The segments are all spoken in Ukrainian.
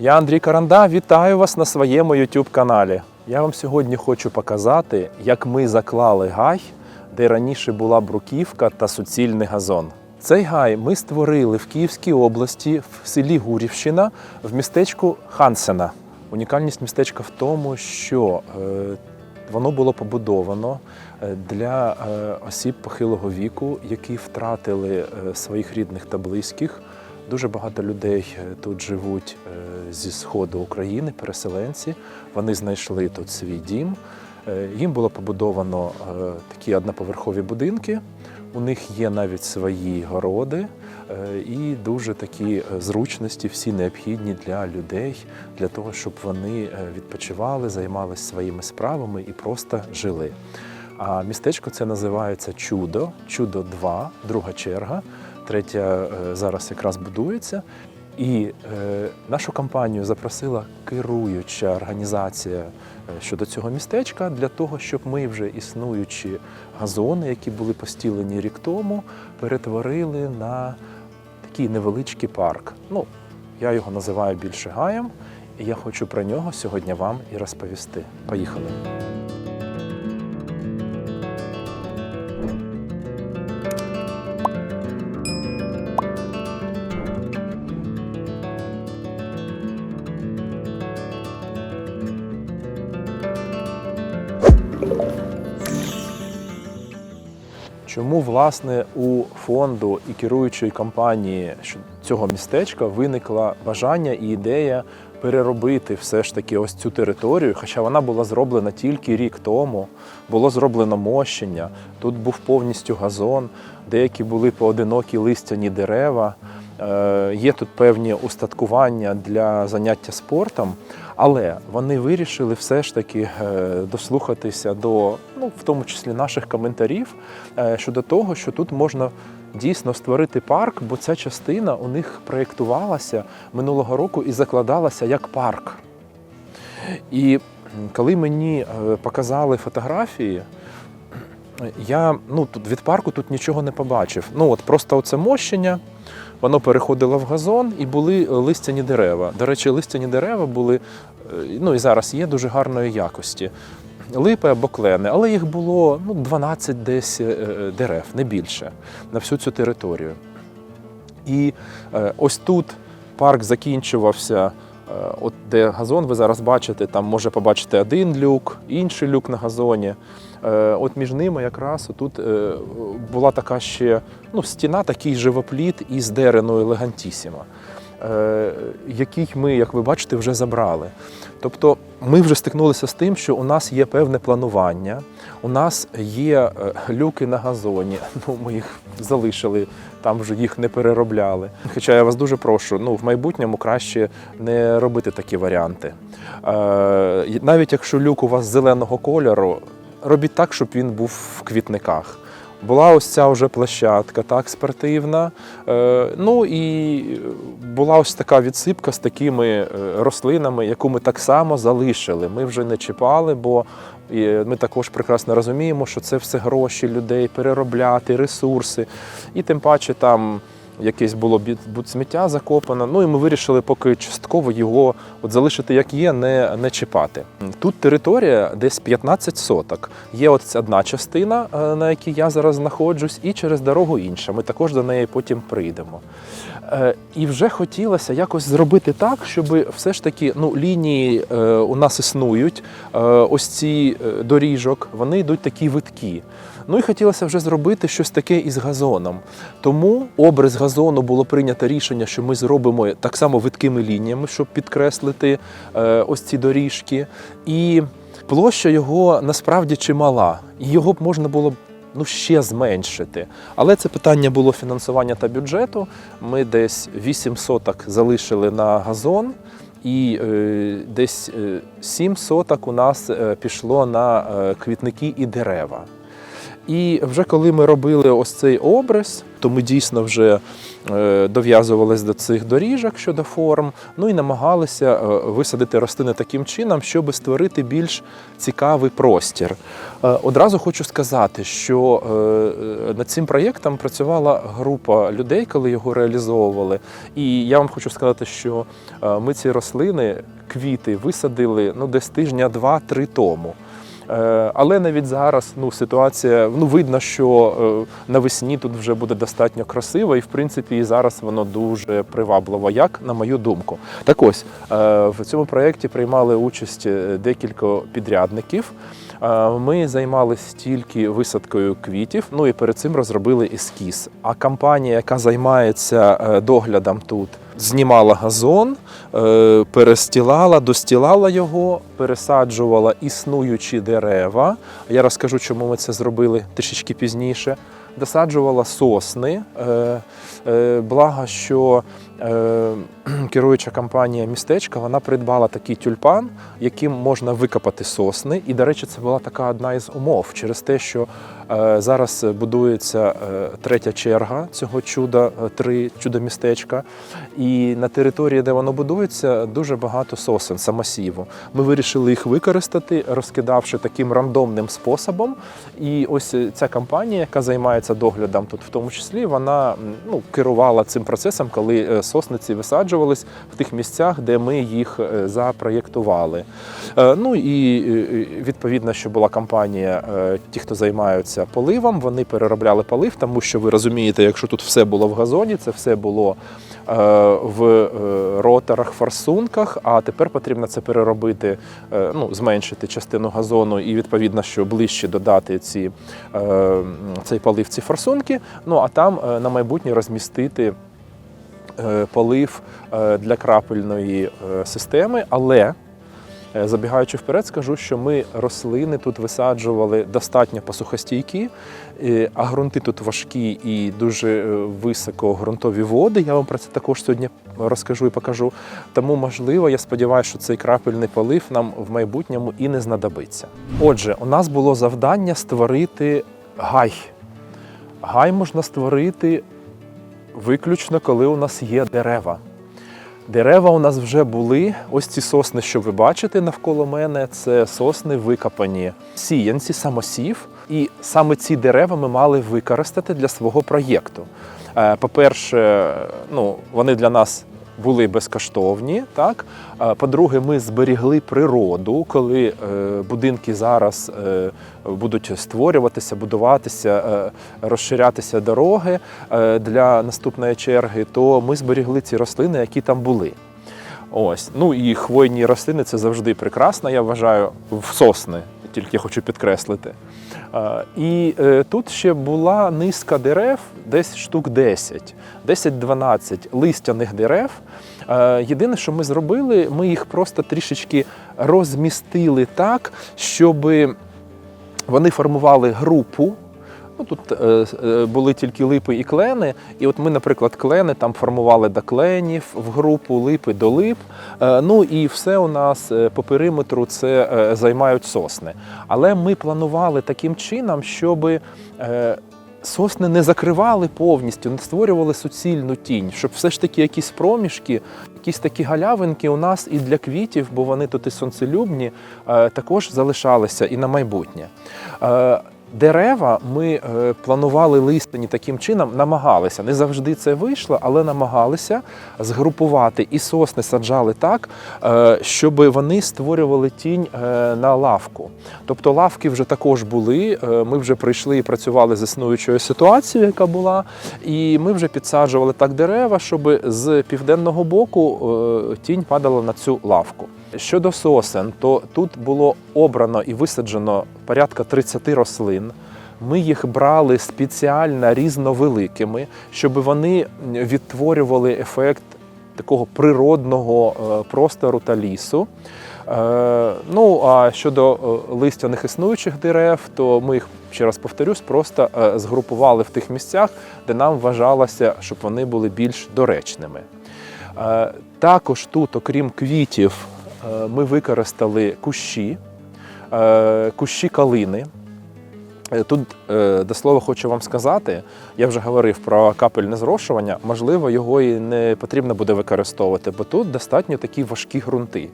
Я Андрій Каранда, вітаю вас на своєму YouTube каналі. Я вам сьогодні хочу показати, як ми заклали гай, де раніше була бруківка та суцільний газон. Цей гай ми створили в Київській області, в селі Гурівщина, в містечку Хансена. Унікальність містечка в тому, що е, воно було побудовано е, для е, осіб похилого віку, які втратили своїх рідних та близьких. Дуже багато людей е, тут живуть е, зі сходу України, переселенці. Вони знайшли тут свій дім. Е, Їм було побудовано такі одноповерхові будинки. У них є навіть свої городи і дуже такі зручності, всі необхідні для людей, для того, щоб вони відпочивали, займалися своїми справами і просто жили. А містечко це називається Чудо, Чудо 2, друга черга. Третя е, зараз якраз будується. І е, нашу компанію запросила керуюча організація е, щодо цього містечка для того, щоб ми вже існуючі газони, які були постілені рік тому, перетворили на такий невеличкий парк. Ну, я його називаю більше гаєм, і я хочу про нього сьогодні вам і розповісти. Поїхали. Чому власне у фонду і керуючої компанії цього містечка виникла бажання і ідея переробити все ж таки ось цю територію, хоча вона була зроблена тільки рік тому, було зроблено мощення, тут був повністю газон, деякі були поодинокі листяні дерева. Е, Є тут певні устаткування для заняття спортом, але вони вирішили все ж таки е, дослухатися до, ну, в тому числі наших коментарів е, щодо того, що тут можна дійсно створити парк, бо ця частина у них проєктувалася минулого року і закладалася як парк. І коли мені е, показали фотографії, я ну, тут від парку тут нічого не побачив. Ну, от просто оце мощення, воно переходило в газон і були листяні дерева. До речі, листяні дерева були, е, ну і зараз є дуже гарної якості. Липи або клени, але їх було ну, 12 десь е, е, дерев, не більше, на всю цю територію. І е, ось тут парк закінчувався. е, От де газон, ви зараз бачите, там може побачити один люк, інший люк на газоні. Е, От між ними якраз тут була така ще ну, стіна, такий живопліт із дереною легантісіма, е, який ми, як ви бачите, вже забрали. Тобто ми вже стикнулися з тим, що у нас є певне планування, у нас є е, люки на газоні. Ну, ми їх залишили, там вже їх не переробляли. Хоча я вас дуже прошу, ну в майбутньому краще не робити такі варіанти. Е, Навіть якщо люк у вас зеленого кольору, робіть так, щоб він був в квітниках. Була ось ця вже площадка, так, спортивна. Е, ну і була ось така відсипка з такими е, рослинами, яку ми так само залишили. Ми вже не чіпали, бо ми також прекрасно розуміємо, що це все гроші людей, переробляти, ресурси. І тим паче там якесь було сміття закопано. Ну і ми вирішили поки частково його от залишити як є, не, не чіпати. Тут територія десь 15 соток. Є от одна частина, е, на якій я зараз знаходжусь, і через дорогу інша. Ми також до неї потім прийдемо. Е, І вже хотілося якось зробити так, щоб все ж таки ну, лінії е, у нас існують, ось ці доріжок, вони йдуть такі виткі. Ну і хотілося вже зробити щось таке із газоном. Тому образ газону було прийнято рішення, що ми зробимо так само виткими лініями, щоб підкреслити е, ось ці доріжки. І площа його насправді чимала. Його б можна було ну, ще зменшити. Але це питання було фінансування та бюджету. Ми десь 8 соток залишили на газон. І е, десь е, 7 соток у нас е, пішло на е, квітники і дерева. І вже коли ми робили ось цей обрис, то ми дійсно вже е, дов'язувались до цих доріжок щодо форм, ну і намагалися е, висадити рослини таким чином, щоб створити більш цікавий простір. Е, Одразу хочу сказати, що над цим проєктом працювала група людей, коли його реалізовували. І я вам хочу сказати, що ми ці рослини, квіти висадили ну, десь тижня два-три тому. Е, Але навіть зараз ну, ситуація, ну видно, що е, навесні тут вже буде достатньо красиво, і в принципі і зараз воно дуже привабливо, як на мою думку. Так ось е, в цьому проєкті приймали участь декілька підрядників. Ми займалися тільки висадкою квітів, ну і перед цим розробили ескіз. А компанія, яка займається доглядом тут, знімала газон, перестілала, достілала його, пересаджувала існуючі дерева. Я розкажу, чому ми це зробили трішечки пізніше. Досаджувала сосни. Е, е, Благо, що е, керуюча компанія містечка вона придбала такий тюльпан, яким можна викопати сосни. І, до речі, це була така одна із умов через те, що е, зараз будується е, третя черга цього чуда, е, три чудо-містечка. І на території, де воно будується, дуже багато сосен самосіву. Ми вирішили їх використати, розкидавши таким рандомним способом. І ось ця компанія, яка займається доглядом тут, в тому числі, вона ну, керувала цим процесом, коли е, сосниці висаджувались в тих місцях, де ми їх е, запроєктували. Е, Ну і відповідно, що була компанія, е, ті, хто займаються поливом, вони переробляли полив, тому що ви розумієте, якщо тут все було в газоні, це все було в роторах, форсунках, а тепер потрібно це переробити, ну, зменшити частину газону і відповідно, що ближче додати ці, цей полив, ці форсунки. Ну а там на майбутнє розмістити полив е, для крапельної е, системи, але е, забігаючи вперед, скажу, що ми рослини тут висаджували достатньо посухостійкі, е, а ґрунти тут важкі і дуже е, високо ґрунтові води. Я вам про це також сьогодні розкажу і покажу. Тому, можливо, я сподіваюся, що цей крапельний полив нам в майбутньому і не знадобиться. Отже, у нас було завдання створити гай. Гай можна створити виключно, коли у нас є дерева. Дерева у нас вже були. Ось ці сосни, що ви бачите навколо мене, це сосни викопані сіянці, самосів. І саме ці дерева ми мали використати для свого проєкту. Е, По-перше, ну, вони для нас були безкоштовні. Так? По-друге, ми зберігли природу, коли е, будинки зараз е, будуть створюватися, будуватися, е, розширятися дороги для наступної черги, то ми зберігли ці рослини, які там були. Ось. Ну і хвойні рослини це завжди прекрасно, я вважаю, в сосни, тільки хочу підкреслити. І е, тут ще була низка дерев, десь штук 10, 10-12 листяних дерев. Єдине, що ми зробили, ми їх просто трішечки розмістили так, щоб вони формували групу. Ну, тут е, е, були тільки липи і клени. І от ми, наприклад, клени там формували до кленів в групу, липи до лип. Е, ну і все у нас е, по периметру це е, займають сосни. Але ми планували таким чином, щоб е, сосни не закривали повністю, не створювали суцільну тінь, щоб все ж таки якісь проміжки, якісь такі галявинки у нас і для квітів, бо вони тут і сонцелюбні, е, також залишалися і на майбутнє. Дерева ми е, планували листяні таким чином, намагалися. Не завжди це вийшло, але намагалися згрупувати і сосни саджали так, е, щоб вони створювали тінь е, на лавку. Тобто лавки вже також були. Ми вже прийшли і працювали з існуючою ситуацією, яка була, і ми вже підсаджували так дерева, щоб з південного боку тінь падала на цю лавку. Щодо сосен, то тут було обрано і висаджено порядка 30 рослин. Ми їх брали спеціально різновеликими, щоб вони відтворювали ефект такого природного е, простору та лісу. Е, Ну а щодо е, листяних існуючих дерев, то ми їх ще раз повторюсь, просто згрупували в тих місцях, де нам вважалося, щоб вони були більш доречними. Також тут, окрім квітів, ми використали кущі, е, кущі калини. Е, Тут е, до слова хочу вам сказати, я вже говорив про капельне зрошування, можливо, його і не потрібно буде використовувати, бо тут достатньо такі важкі ґрунти.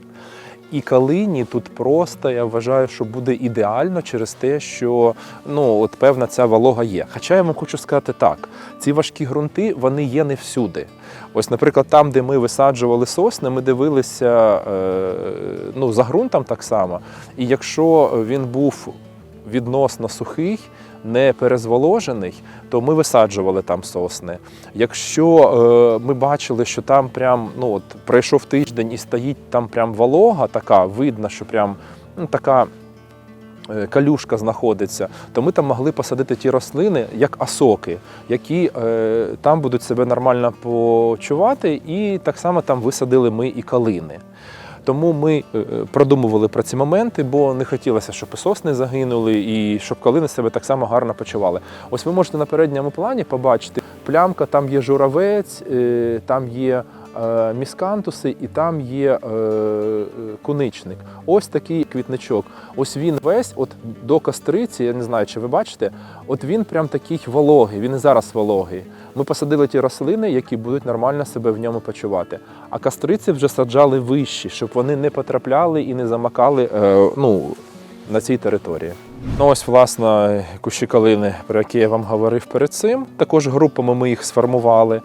І калині тут просто я вважаю, що буде ідеально через те, що ну от певна ця волога є. Хоча я вам хочу сказати так: ці важкі ґрунти вони є не всюди. Ось, наприклад, там, де ми висаджували сосни, ми дивилися е, ну, за ґрунтом так само. І якщо він був відносно сухий, не перезволожений, то ми висаджували там сосни. Якщо е, ми бачили, що там прям ну от пройшов тиждень і стоїть там прям волога, така видно, що прям ну, така. е, Калюшка знаходиться, то ми там могли посадити ті рослини як осоки, які е, там будуть себе нормально почувати, і так само там висадили ми і калини. Тому ми е, продумували про ці моменти, бо не хотілося, щоб сосни загинули, і щоб калини себе так само гарно почували. Ось ви можете на передньому плані побачити плямка, там є журавець, е, там є е, міскантуси і там є е, е, куничник. Ось такий квітничок. Ось він весь, от до кастриці, я не знаю, чи ви бачите, от він прям такий вологий, він і зараз вологий. Ми посадили ті рослини, які будуть нормально себе в ньому почувати. А кастриці вже саджали вищі, щоб вони не потрапляли і не замакали е, ну, на цій території. Ну ось, власне, кущі калини, про які я вам говорив перед цим. Також групами ми їх сформували.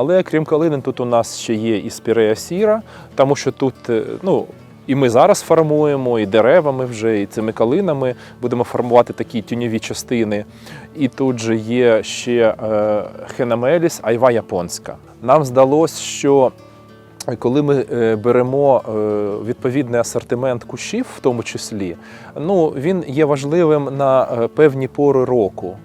Але крім калини, тут у нас ще є і спірея сіра, тому що тут, е, ну, і ми зараз формуємо, і деревами вже, і цими калинами будемо формувати такі тіньові частини. І тут же є ще е, хенамеліс, айва японська. Нам здалося, що коли ми е, беремо е, відповідний асортимент кущів, в тому числі, ну, він є важливим на е, певні пори року.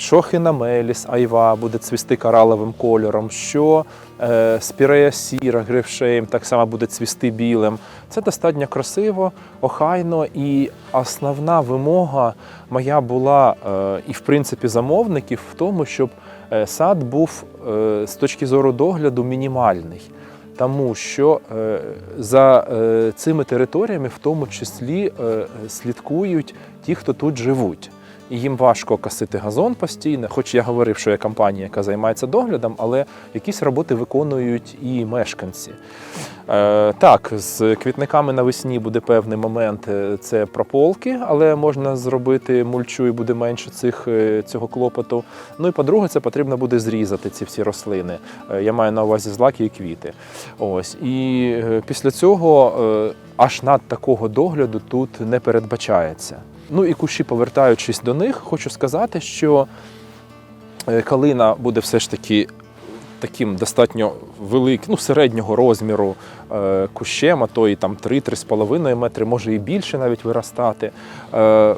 Що хинамеліс, айва буде цвісти кораловим кольором, що е, спірея сіра, грифшейм так само буде цвісти білим. Це достатньо красиво, охайно, і основна вимога моя була, е, і в принципі замовників, в тому, щоб е, сад був е, з точки зору догляду мінімальний. Тому що е, за е, цими територіями в тому числі слідкують ті, хто тут живуть. І їм важко косити газон постійно, хоч я говорив, що є компанія, яка займається доглядом, але якісь роботи виконують і мешканці. Е, так, з квітниками навесні буде певний момент е, це прополки, але можна зробити мульчу і буде менше цих, е, цього клопоту. Ну і по-друге, це потрібно буде зрізати ці всі рослини. Е, Я маю на увазі злаки і квіти. Ось. І е, після цього е, аж над такого догляду тут не передбачається. Ну і кущі, повертаючись до них, хочу сказати, що е, калина буде все ж таки таким достатньо великим, ну, середнього розміру е, кущем, а то і там 3-3,5 метри, може і більше навіть виростати. Е,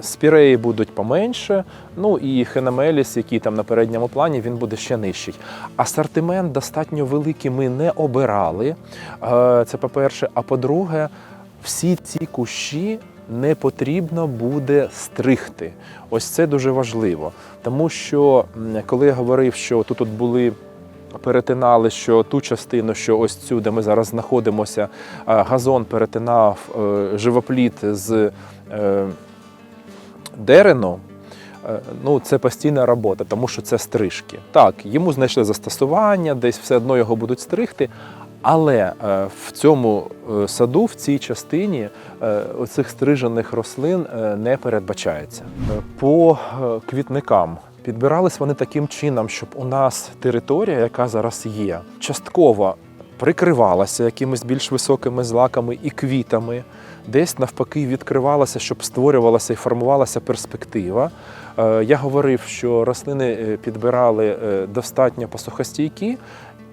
Спіреї будуть поменше, ну і хенамеліс, який там на передньому плані, він буде ще нижчий. Асортимент достатньо великий ми не обирали. Це по-перше. А по-друге, всі ці кущі не потрібно буде стригти. Ось це дуже важливо. Тому що коли я говорив, що тут от були. Перетинали, що ту частину, що ось цю, де ми зараз знаходимося, е, газон перетинав е, живопліт з е, дерену. Ну, це постійна робота, тому що це стрижки. Так, йому знайшли застосування, десь все одно його будуть стригти. Але е, в цьому е, саду, в цій частині, е, оцих стрижених рослин не передбачається. По квітникам підбирались вони таким чином, щоб у нас територія, яка зараз є, частково прикривалася якимись більш високими злаками і квітами, десь навпаки відкривалася, щоб створювалася і формувалася перспектива. Я говорив, що рослини підбирали достатньо посухостійкі.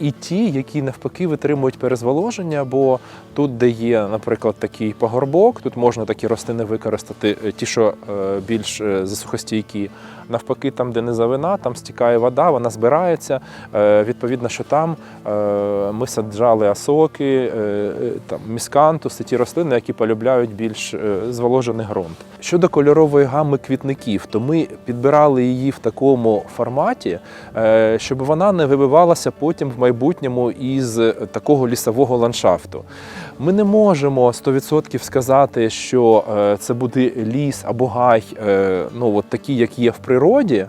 І ті, які навпаки витримують перезволоження, бо тут, де є, наприклад, такий пагорбок, тут можна такі рослини використати, е, ті, що е, більш е, засухостійкі. Навпаки, там, де низовина, там стікає вода, вона збирається. Е, Відповідно, що там е, ми саджали осоки, е, там міскантуси, ті рослини, які полюбляють більш зволожений ґрунт. Щодо кольорової гами квітників, то ми підбирали її в такому форматі, щоб вона не вибивалася потім в майбутньому із такого лісового ландшафту. Ми не можемо 100% сказати, що е, це буде ліс або гай, е, ну от такі, як є в природі.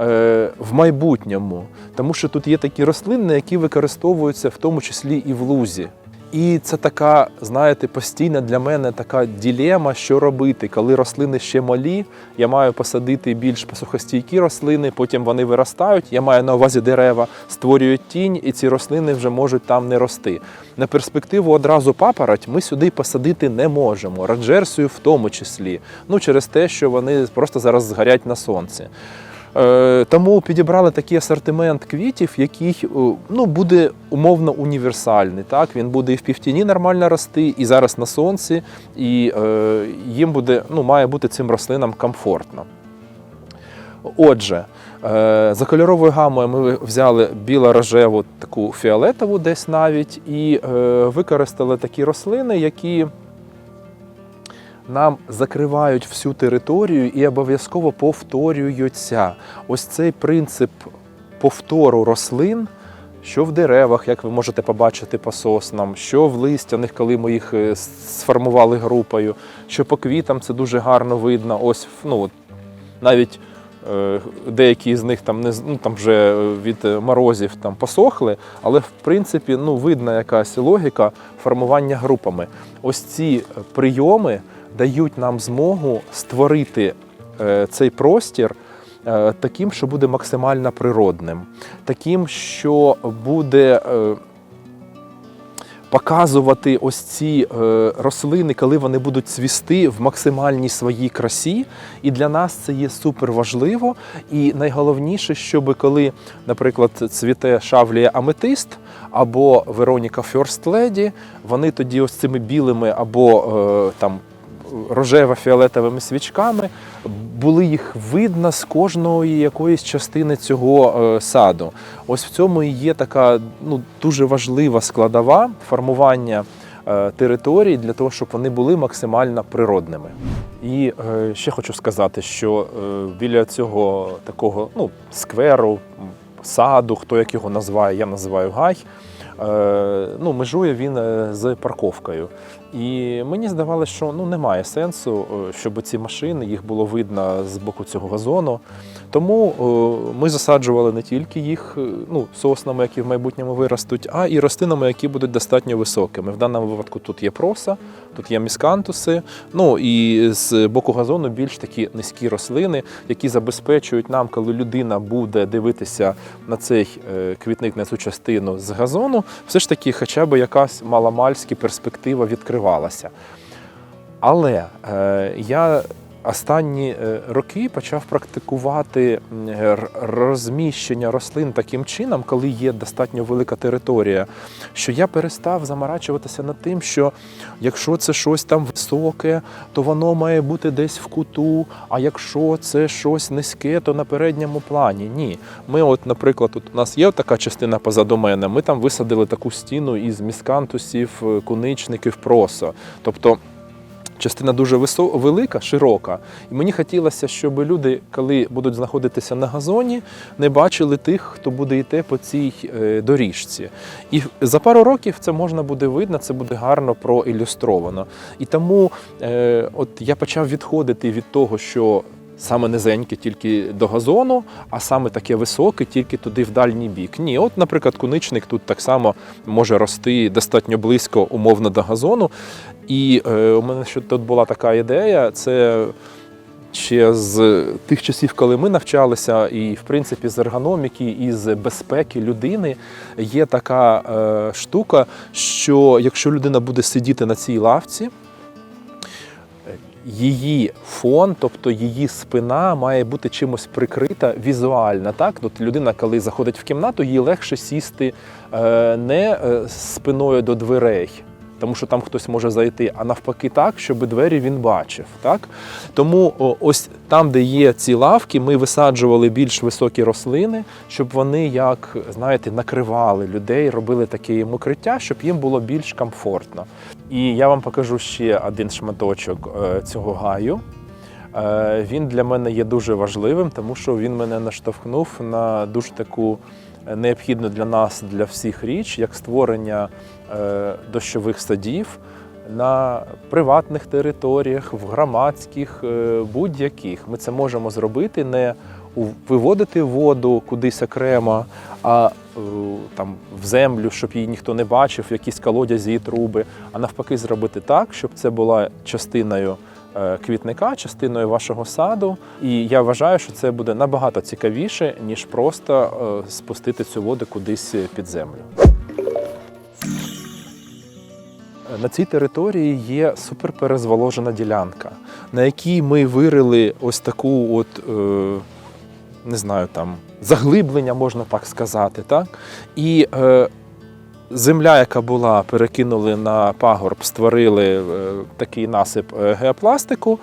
е, В майбутньому, тому що тут є такі рослини, які використовуються в тому числі і в лузі. І це така, знаєте, постійна для мене така ділема, що робити, коли рослини ще малі. Я маю посадити більш посухостійкі рослини, потім вони виростають. Я маю на увазі дерева, створюють тінь, і ці рослини вже можуть там не рости. На перспективу одразу папороть ми сюди посадити не можемо. Раджерсію в тому числі. Ну через те, що вони просто зараз згорять на сонці. Е, Тому підібрали такий асортимент квітів, який е, ну, буде умовно універсальний. Так? Він буде і в півтіні нормально рости, і зараз на сонці, і е, їм буде, ну, має бути цим рослинам комфортно. Отже, за кольоровою гамою ми взяли біло-рожеву, таку фіолетову десь навіть, і використали такі рослини, які нам закривають всю територію і обов'язково повторюються. Ось цей принцип повтору рослин. Що в деревах, як ви можете побачити по соснам, що в листяних, коли ми їх е, сформували групою, що по квітам це дуже гарно видно. Ось ну, навіть е, деякі з них там не ну, там вже від е, морозів там посохли, але в принципі ну, видна якась логіка формування групами. Ось ці прийоми дають нам змогу створити е, цей простір е, таким, що буде максимально природним, таким, що буде. е, Показувати ось ці рослини, коли вони будуть цвісти в максимальній своїй красі. І для нас це є супер важливо. І найголовніше, щоб коли, наприклад, цвіте шавлія аметист або Вероніка Фьорст Леді, вони тоді ось цими білими або там рожево-фіолетовими свічками, були їх видно з кожної якоїсь частини цього е, саду. Ось в цьому і є така ну, дуже важлива складова формування е, територій для того, щоб вони були максимально природними. І е, ще хочу сказати, що біля цього такого ну, скверу, саду, хто як його називає, я називаю гай. Ну, межує він з парковкою. І мені здавалося, що ну, немає сенсу, е, щоб ці машини їх було видно з боку цього газону. Тому е, ми засаджували не тільки їх е, ну, соснами, які в майбутньому виростуть, а і рослинами, які будуть достатньо високими. В даному випадку тут є проса, тут є міскантуси. Ну і з боку газону більш такі низькі рослини, які забезпечують нам, коли людина буде дивитися на цей е, квітник, на цю частину з газону, все ж таки, хоча б якась маломальська перспектива відкривалася. Але е, я останні е, роки почав практикувати розміщення рослин таким чином, коли є достатньо велика територія, що я перестав заморачуватися над тим, що якщо це щось там високе, то воно має бути десь в куту. А якщо це щось низьке, то на передньому плані. Ні. Ми, от, наприклад, тут у нас є така частина позаду мене. Ми там висадили таку стіну із міскантусів, е, куничників, просо. Тобто частина дуже велика, широка. І мені хотілося, щоб люди, коли будуть знаходитися на газоні, не бачили тих, хто буде йти по цій е, доріжці. І за пару років це можна буде видно, це буде гарно проілюстровано. І тому е, от я почав відходити від того, що. Саме низеньке тільки до газону, а саме таке високе тільки туди в дальній бік. Ні, от, наприклад, куничник тут так само може рости достатньо близько, умовно до газону. І е, у мене ще тут була така ідея. Це ще з тих часів, коли ми навчалися, і в принципі з ергономіки і з безпеки людини є така е, штука, що якщо людина буде сидіти на цій лавці, її фон, тобто її спина, має бути чимось прикрита візуально. Так? От людина, коли заходить в кімнату, їй легше сісти е, не е, спиною до дверей. Тому що там хтось може зайти, а навпаки, так, щоб двері він бачив. Так? Тому ось там, де є ці лавки, ми висаджували більш високі рослини, щоб вони, як знаєте, накривали людей, робили таке їм укриття, щоб їм було більш комфортно. І я вам покажу ще один шматочок е, цього гаю. Е, Він для мене є дуже важливим, тому що він мене наштовхнув на дуже таку необхідну для нас, для всіх річ, як створення е, дощових садів на приватних територіях, в громадських, е, будь-яких. Ми це можемо зробити не виводити воду кудись окремо, а е, там в землю, щоб її ніхто не бачив, якісь колодязі і труби, а навпаки, зробити так, щоб це була частиною квітника, частиною вашого саду. І я вважаю, що це буде набагато цікавіше, ніж просто е, спустити цю воду кудись під землю. На цій території є суперперезволожена ділянка, на якій ми вирили ось таку от. Е, не знаю, там заглиблення, можна так сказати. Так? І е, земля, яка була, перекинули на пагорб, створили е, такий насип е, геопластику.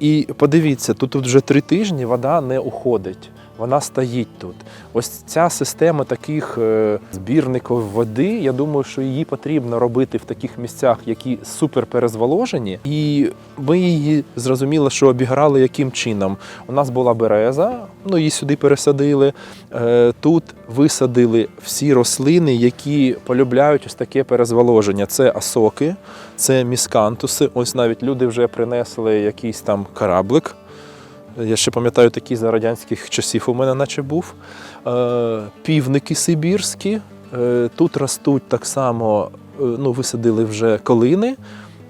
І подивіться, тут, тут вже три тижні вода не уходить. Вона стоїть тут. Ось ця система таких е, збірників води. Я думаю, що її потрібно робити в таких місцях, які супер перезволожені. І ми її зрозуміло, що обіграли яким чином. У нас була береза, ну її сюди пересадили. Е, Тут висадили всі рослини, які полюбляють ось таке перезволоження. Це осоки, це міскантуси. Ось навіть люди вже принесли якийсь там кораблик. Я ще пам'ятаю, такий за радянських часів у мене наче був. Е, Півники сибірські. Е, Тут ростуть так само, е, ну, висадили вже колини.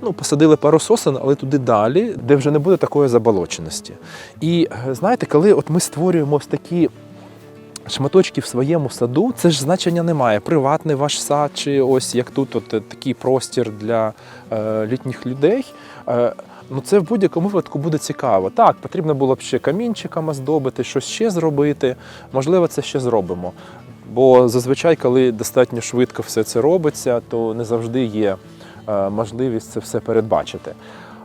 Ну, посадили пару сосен, але туди далі, де вже не буде такої заболоченості. І знаєте, коли от ми створюємо ось такі шматочки в своєму саду, це ж значення немає. Приватний ваш сад, чи ось як тут от, такий простір для е, літніх людей. Е, Ну, це в будь-якому випадку буде цікаво. Так, потрібно було б ще камінчиками здобити, щось ще зробити. Можливо, це ще зробимо. Бо зазвичай, коли достатньо швидко все це робиться, то не завжди є е, можливість це все передбачити.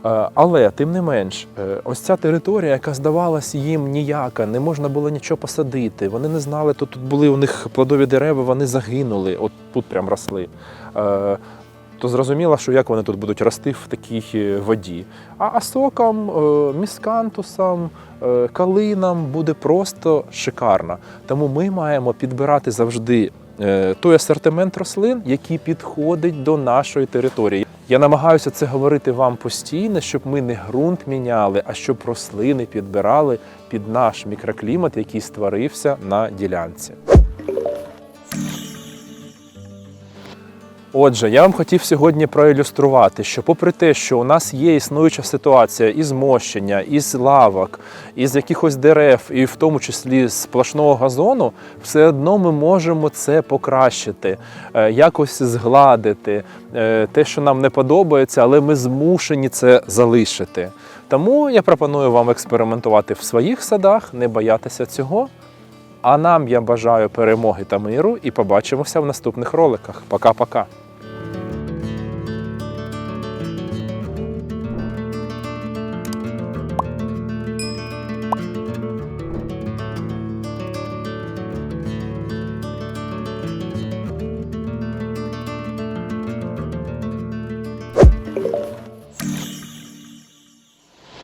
Е, Але тим не менш, е, ось ця територія, яка здавалась їм ніяка, не можна було нічого посадити. Вони не знали, то тут були у них плодові дерева, вони загинули, от тут прям росли. То зрозуміло, що як вони тут будуть рости в такій е, воді. А асокам, е, міскантусам, е, калинам буде просто шикарно. Тому ми маємо підбирати завжди той асортимент рослин, який підходить до нашої території. Я намагаюся це говорити вам постійно, щоб ми не ґрунт міняли, а щоб рослини підбирали під наш мікроклімат, який створився на ділянці. Отже, я вам хотів сьогодні проілюструвати, що попри те, що у нас є існуюча ситуація із мощення, із лавок, із якихось дерев, і в тому числі з сплошного газону, все одно ми можемо це покращити, е, якось згладити е, те, що нам не подобається, але ми змушені це залишити. Тому я пропоную вам експериментувати в своїх садах, не боятися цього. А нам я бажаю перемоги та миру і побачимося в наступних роликах. Пока-пока.